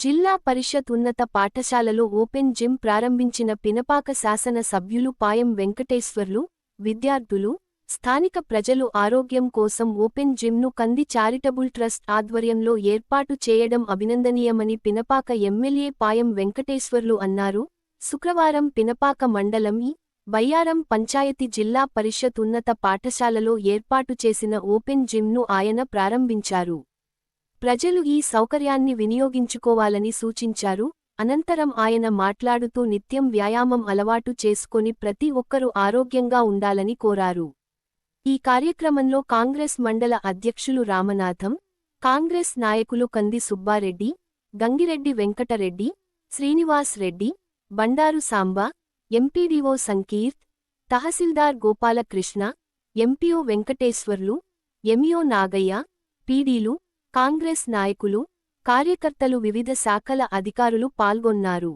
జిల్లా పరిషత్ ఉన్నత పాఠశాలలో ఓపెన్ జిమ్ ప్రారంభించిన పినపాక శాసన సభ్యులు పాయం వెంకటేశ్వర్లు విద్యార్థులు స్థానిక ప్రజలు ఆరోగ్యం కోసం ఓపెన్ జిమ్ను కంది చారిటబుల్ ట్రస్ట్ ఆధ్వర్యంలో ఏర్పాటు చేయడం అభినందనీయమని పినపాక ఎమ్మెల్యే పాయం వెంకటేశ్వర్లు అన్నారు. శుక్రవారం పినపాక మండలం ఈ బయ్యారం పంచాయతీ జిల్లా పరిషత్ ఉన్నత పాఠశాలలో ఏర్పాటు చేసిన ఓపెన్ జిమ్ను ఆయన ప్రారంభించారు. ప్రజలు ఈ సౌకర్యాన్ని వినియోగించుకోవాలని సూచించారు. అనంతరం ఆయన మాట్లాడుతూ నిత్యం వ్యాయామం అలవాటు చేసుకొని ప్రతి ఒక్కరూ ఆరోగ్యంగా ఉండాలని కోరారు. ఈ కార్యక్రమంలో కాంగ్రెస్ మండల అధ్యక్షులు రామనాథం కాంగ్రెస్ నాయకులు Kandi Subbareddy Gangireddy Venkatareddy Srinivas Reddy Bandaru Samba MPDO Sankeerth tahsildar Gopalakrishna MPO Venkateswarlu MEO Nagaiah పీడీలు Congress నాయకులు కార్యకర్తలు వివిధ శాఖల అధికారులు పాల్గొన్నారు.